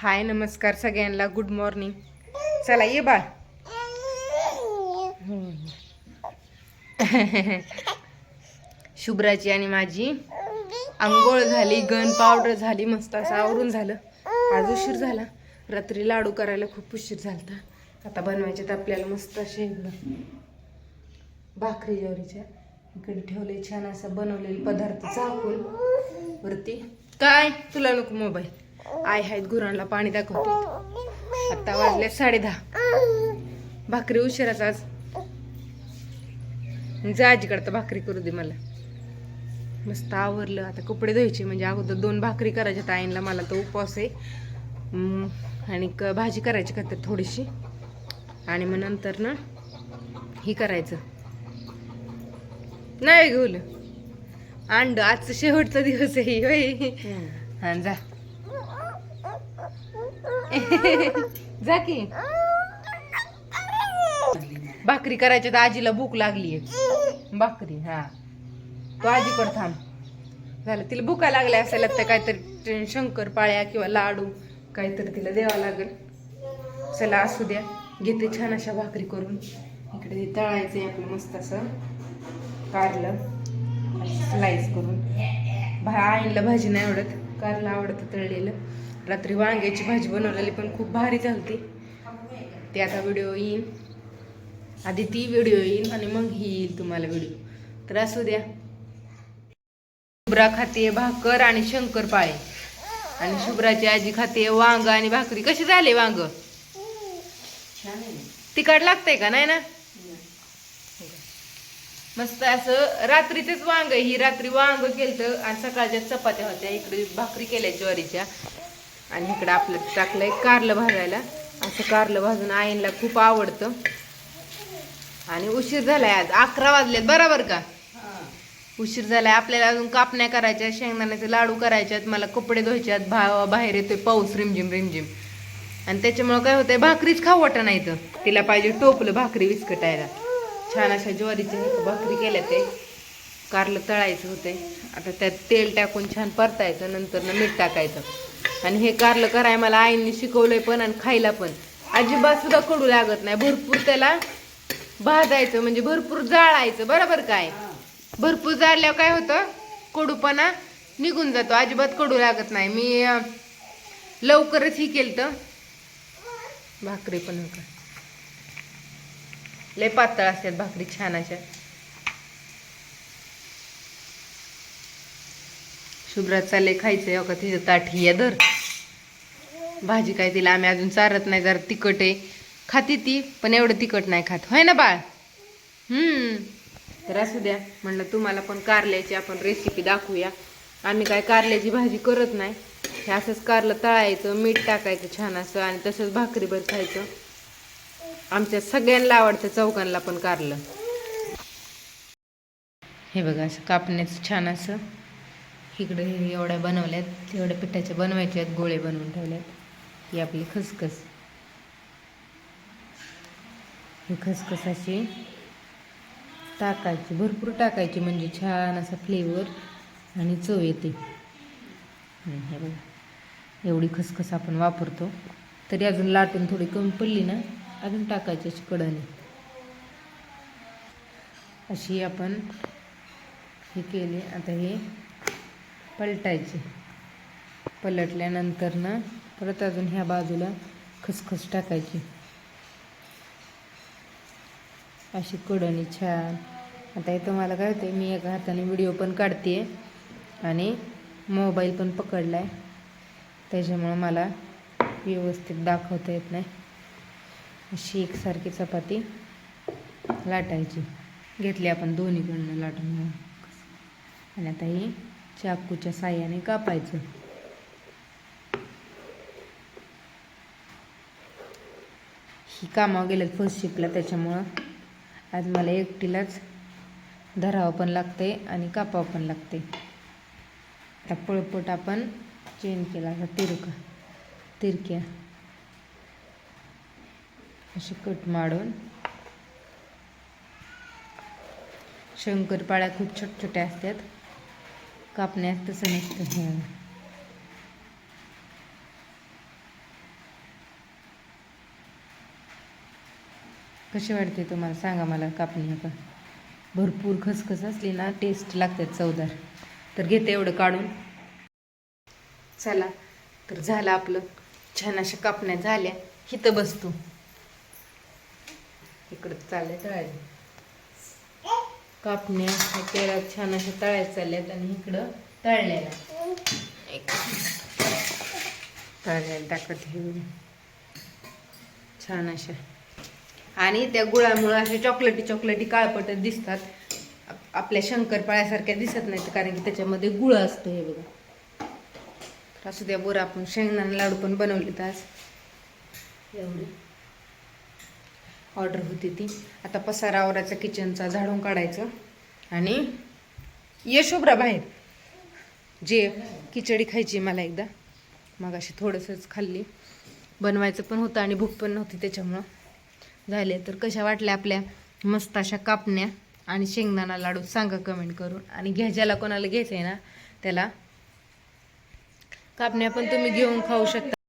हाय नमस्कार सगळ्यांना. Good morning चला ये बाळ. शुभ्राची आणि माझी. आंघोळ झाली गन पावडर झाली मस्त असं आवरून झालं. आज उशीर झाला. रात्री लाडू करायला खूप उशीर झाला आता बनवायचे तर आपल्याला मस्त असे भाकरी ज्वारीच्या. इकडे ठेवले छान असं बनवलेले पदार्थ चाकून. वरती. काय? तुला नको मोबाईल. आय आहेत गुरांना पाणी दाखवते. आता वाजले साडे दहा भाकरी उशिराच आज. जा आजीकडे तर भाकरी करू दे मला. मस्त आवरलं. आता कपडे धुवायचे म्हणजे अगोदर दोन भाकरी करायच्या ताईंला मला तो उपवास आहे. आणि क भाजी करायची का तर थोडीशी. आणि मग नंतर ना ही करायचं. नाही घेऊल अंड आजचा शेवटचा दिवस आहे होय. हा जा. जा की. भाकरी करायच्या तर आजीला भूक लागली भाकरी हा. तो आजीकडे थांब. झालं तिला भुका लागल्या असेल तर काहीतरी शंकर पाळ्या किंवा लाडू काहीतरी तिला द्यावं लागेल. चला असू द्या. घेते छान अशा भाकरी करून. इकडे ते तळायचंय आपलं मस्त असं. कारलं. स्लाईस करून. भा आईला भाजी नाही आवडत. कारलं आवडतं तळलेलं. रात्री वांग्याची भाजी बनवलेली पण खूप भारी झालती. ते आता व्हिडिओ येईन. आधी ती व्हिडिओ येईल आणि मग ही येईल तुम्हाला व्हिडिओ तर असू द्या. शुभ्रा खाते भाकर आणि शंकरपाळे आणि शुभ्राची आजी खाते वांग आणि भाकरी. कशी झाले वांग? तिखट लागतंय का? नाही ना? मस्त असं रात्रीचेच वांग. ही रात्री वांग केलं आणि सकाळच्या चपात्या होत्या. इकडे भाकरी केल्या ज्वारीच्या. आणि इकडं आपलं टाकलंय कारलं भाजायला. असं कारलं भाजून आईला खूप आवडतं. आणि उशीर झालाय आज. अकरा वाजलेत. बरोबर का? उशीर झालाय. आपल्याला अजून कापण्या करायच्या शेंगदाण्याचे लाडू करायच्यात मला कपडे धुवायच्यात भा बाहेर येतोय पाऊस रिमझिम रिमझिम. आणि त्याच्यामुळे काय होतंय? भाकरीच खाऊ वाटत नाही तर तिला पाहिजे टोपलं भाकरी विस्कटायला. छान अशा ज्वारीच्या भाकरी केल्या ते. कारलं तळायचं होते आता त्यात तेल टाकून छान परतायचं. नंतर ना मीठ टाकायचं. आणि हे कारलं कराय मला आईने शिकवलंय पण आणि खायला पण. अजिबात सुद्धा कडू लागत नाही. भरपूर त्याला भाजायचं म्हणजे भरपूर जाळायचं. बरोबर काय? भरपूर जाळल्यावर काय होतं? कडूपणा निघून जातो. अजिबात कडू लागत नाही. मी लवकरच ही केलं तर भाकरी पण का लय पातळ असतात भाकरी छान अशा. शुभ्रात चालले खायचं आहे का तिचं ताट ही आहे धर भाजी काय तिला आम्ही अजून चारत नाही जरा तिखट आहे. खाती ती पण एवढं तिखट नाही खात. होय ना बाळ? तर असू द्या म्हणलं तुम्हाला पण कारल्याची आपण रेसिपी दाखवूया. आम्ही काय कारल्याची भाजी करत नाही. हे असंच कारलं तळायचं मीठ टाकायचं छान असं आणि तसंच भाकरीभर खायचं. आमच्या सगळ्यांना आवडतं चौकांना पण कारलं. हे बघा असं कापण्याचं छान असं. इकडे हे एवढ्या बनवल्यात एवढ्या पिठाच्या बनवायच्या आहेत गोळे बनवून ठेवल्यात. ही आपली खसखस. ही खसखस अशी टाकायची भरपूर टाकायची म्हणजे छान असा फ्लेवर आणि चव येते. हे बघा एवढी खसखस आपण वापरतो. तरी अजून लाटून थोडी कमी पडली ना अजून टाकायची अशी कडाने अशी आपण हे केले. आता हे पलटायची. पलटल्यानंतर ना परत अजून ह्या बाजूला खसखस टाकायची. अशी कडणी छान. आता हे तुम्हाला काय होते मी एका हाताने व्हिडिओ पण काढते आणि मोबाईल पण पकडला आहे त्याच्यामुळं मला व्यवस्थित दाखवता येत नाही. अशी एकसारखी चपाती लाटायची. घेतली आपण दोन्हीकडनं लाटून आणि आता ही चाकूच्या साह्याने कापायचं. ही कामावर गेलेत फर्स्ट शिपला त्याच्यामुळं आज मला एकटीलाच धरावं पण लागते आणि कापावं पण लागते आता पळपट आपण चेन केला आता तिरका तिरक्या. असे कट मारून शंकरपाळ्या खूप छोट छोट्या असतात. कापण्यात तसं नसतं हे कशी वाटते तुम्हाला? सांगा मला कापणी का भरपूर खसखस असली ना टेस्ट लागते चवदार. तर घेते एवढं काढून. चला तर झालं आपलं. छान अशा कापण्या झाल्या. हिथं बसतो. इकडं चालले तळायला. कापण्या ह्या तेलात छान अशा तळायला चालल्यात आणि इकडं तळलेला. तळलेला टाकत हे छान अशा. आणि त्या गुळामुळं अशा चॉकलेटी चॉकलेटी काळपट दिसतात. आपल्या शंकरपाळ्यासारख्या दिसत नाहीत कारण की त्याच्यामध्ये गुळ असतं हे बघा. तर असू द्या बरं आपण शेंगदाणा लाडू पण बनवलेत आज. एवढे. ऑर्डर होती ती. आता पसारा आवराचा किचनचा झाडून काढायचं. आणि यशोभरा बाहेर. जे खिचडी खायची मला एकदा. मग अशी थोडंसंच खाल्ली. बनवायचं पण होतं आणि भूक पण नव्हती त्याच्यामुळं. झाले तर कशा वाटल्या आपल्या मस्त अशा कापण्या आणि शेंगदाणा लाडू सांगा कमेंट करून. आणि घ्या ज्याला कोणाला घ्यायचं आहे ना त्याला. कापण्या पण तुम्ही घेऊन खाऊ शकता.